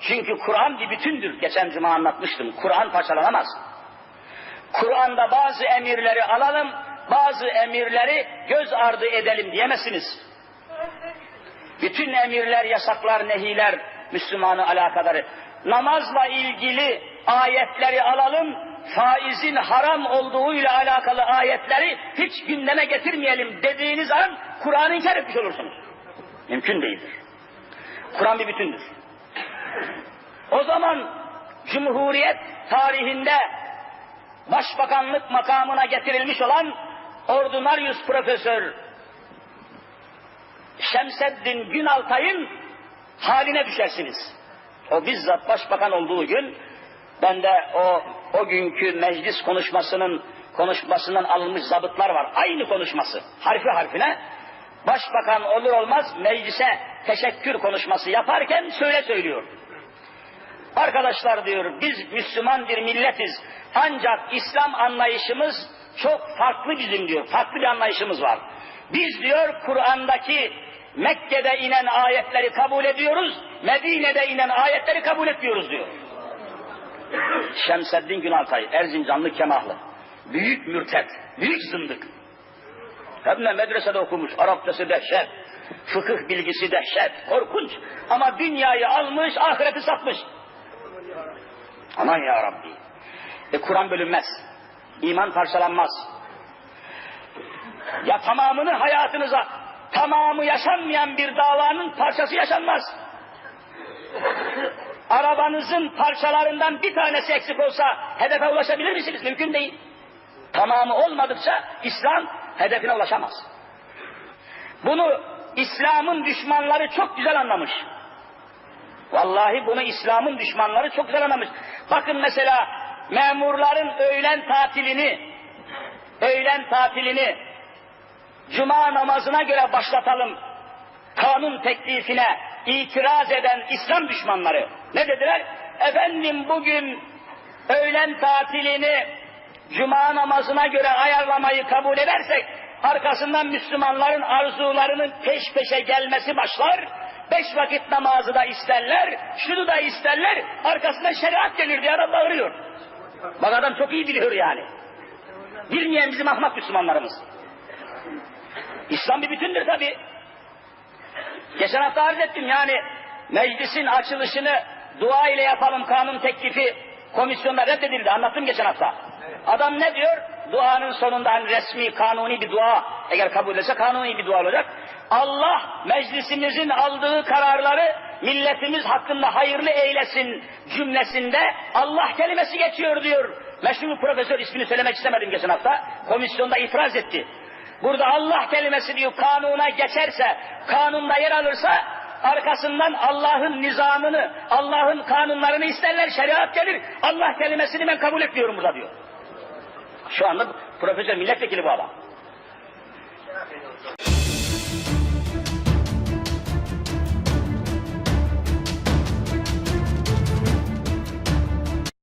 Çünkü Kur'an bir bütündür. Geçen cuma anlatmıştım. Kur'an parçalanamaz. Kur'an'da bazı emirleri alalım, bazı emirleri göz ardı edelim diyemezsiniz. Bütün emirler, yasaklar, nehiler Müslümanı alakadarı. Namazla ilgili ayetleri alalım, faizin haram olduğuyla alakalı ayetleri hiç gündeme getirmeyelim dediğiniz an Kur'an'ı inkar etmiş olursunuz. Mümkün değildir. Kur'an bir bütündür. O zaman Cumhuriyet tarihinde başbakanlık makamına getirilmiş olan Ordinarius Profesör Şemseddin Günaltay'ın haline düşersiniz. O bizzat başbakan olduğu gün ben de o o günkü meclis konuşmasının konuşmasından alınmış zabıtlar var. Aynı konuşması. Harfi harfine başbakan olur olmaz meclise teşekkür konuşması yaparken söyle söylüyor. Arkadaşlar diyor biz Müslüman bir milletiz. Ancak İslam anlayışımız çok farklı bizim diyor. Farklı bir anlayışımız var. Biz diyor Kur'an'daki Mekke'de inen ayetleri kabul ediyoruz. Medine'de inen ayetleri kabul etmiyoruz diyor. Şemseddin Günaltay, Erzincanlı Kemahlı. Büyük mürtet, büyük zındık. Hem de medresede okumuş, Arapçası dehşet, fıkıh bilgisi dehşet, korkunç. Ama dünyayı almış, ahireti satmış. Aman ya Rabbi. E Kur'an bölünmez. İman parçalanmaz. Ya tamamını hayatınıza, tamamı yaşanmayan bir davanın parçası yaşanmaz. Arabanızın parçalarından bir tanesi eksik olsa hedefe ulaşabilir misiniz? Mümkün değil. Tamamı olmadıkça İslam hedefine ulaşamaz. Bunu İslam'ın düşmanları çok güzel anlamış. Vallahi bunu İslam'ın düşmanları çok anlamış. Bakın mesela memurların öğlen tatilini, öğlen tatilini cuma namazına göre başlatalım. Kanun teklifine itiraz eden İslam düşmanları ne dediler? Efendim bugün öğlen tatilini cuma namazına göre ayarlamayı kabul edersek arkasından Müslümanların arzularının peş peşe gelmesi başlar. Beş vakit namazı da isterler, şunu da isterler, arkasından şeriat gelir diye adam bağırıyor. Bak adam çok iyi biliyor yani. Bilmeyen bizim ahmak Müslümanlarımız. İslam bir bütündür tabi. Geçen hafta arz ettim yani meclisin açılışını dua ile yapalım kanun teklifi komisyonda reddedildi. Anlattım geçen hafta. Adam ne diyor? Duanın sonunda hani resmi, kanuni bir dua eğer kabul edilse kanuni bir dua olacak. Allah meclisimizin aldığı kararları milletimiz hakkında hayırlı eylesin cümlesinde Allah kelimesi geçiyor diyor. Meşhur profesör ismini söylemek istemedim geçen hafta. Komisyonda itiraz etti. Burada Allah kelimesi diyor kanuna geçerse, kanunda yer alırsa arkasından Allah'ın nizamını, Allah'ın kanunlarını isterler, şeriat gelir. Allah kelimesini ben kabul etmiyorum burada diyor. Şu anda profesör milletvekili bu adam.